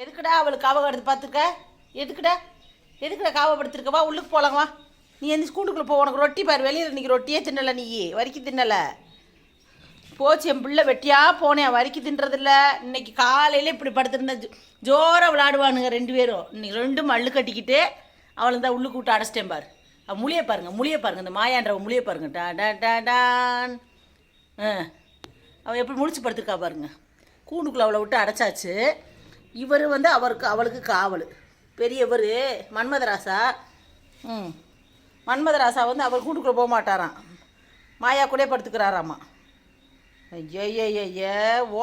எதுக்குடா அவளுக்கு காவ எடுத்து பார்த்துருக்க எதுக்குடா? எதுக்குடா காவப்படுத்திருக்க வா உள்ளுக்கு போகலாமா நீ எந்த ஸ்கூலுக்குள்ளே போ உனக்கு ரொட்டி பாரு. வெளியில் இன்றைக்கி ரொட்டியே தின்னலை நீ. வரிக்கி தின்னலை. போச்சு என் பிள்ளை வெட்டியா போனேன் வரிக்கி தின்றதில்ல. இன்னைக்கு காலையில் இப்படி படுத்திருந்த ஜோராக விளாடுவானுங்க ரெண்டு பேரும். இன்னைக்கு ரெண்டும் மல்லு கட்டிக்கிட்டு அவளை தான் உள்ளுக்கு விட்டு அடைச்சிட்டேன் பாரு. அவள் முழியை பாருங்க முழியை பாருங்க. இந்த மாயான்றவ முழியை பாருங்க. டா டா டா டான். ஆ. அவள் எப்படி முடிச்சு படுத்துருக்கா பாருங்க. கூண்டுக்குள்ளே அவளை விட்டு அடைச்சாச்சு. இவர் வந்து அவருக்கு அவளுக்கு காவல். பெரியவர் மன்மதராசா? ம். மன்மதராசா வந்து அவர் கூண்டுக்குள்ளே போக மாட்டாராம். மாயா கூட படுத்துக்கிறாராம்மா ஐயய்யய்ய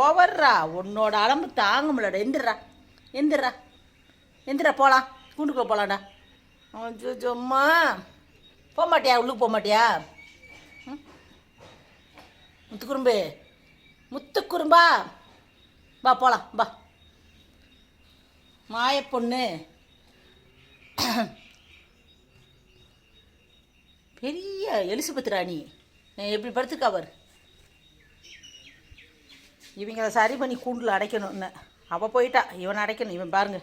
ஓவர்ரா உன்னோட அளம்பு தாங்க முடியலடா எந்திரா எந்திரா எந்திரா போகலாம் கூண்டுக்குள்ளே போகலாம்டா சும்மா போக மாட்டியா? உள்ளுக்கு போக மாட்டியா? ம்? முத்துக்குறும்பு. முத்துக்குறும்பா. வா போகலாம் வா. மாய பொண்ணு பெரிய எலிசபெத் ராணி. எப்படி படுத்துக்கா அவர் இவங்களை சரி பண்ணி கூண்டில் அடைக்கணும்னு அவள் போயிட்டா. இவனை அடைக்கணும். இவன் பாருங்க.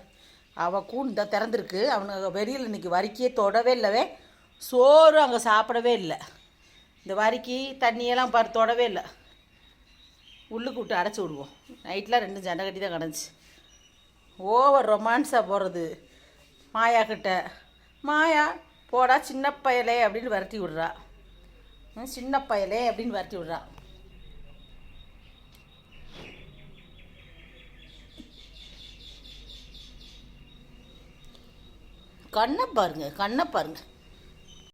அவள் கூண்டு தான் திறந்துருக்கு. அவனுக்கு வெளியில் இன்னைக்கு வரிக்கையே தொடவே இல்லவே. சோறு அங்கே சாப்பிடவே இல்லை. இந்த வரிக்கி தண்ணியெல்லாம் பாரு தொடவே இல்லை. உள்ளுக்கு விட்டு அடைச்சி விடுவோம். நைட்டில் ரெண்டும் ஜண்டை கட்டி தான் கிடந்துச்சு. ஓவர் ரொமான்ஸாக போகிறது மாயா கிட்ட. மாயா போடா சின்ன பயலே அப்படின்னு வரட்டி விடுறா. ம், சின்ன பயலே அப்படின்னு வரட்டி விடுறா. கண்ணை பாருங்க கண்ணை பாருங்கள்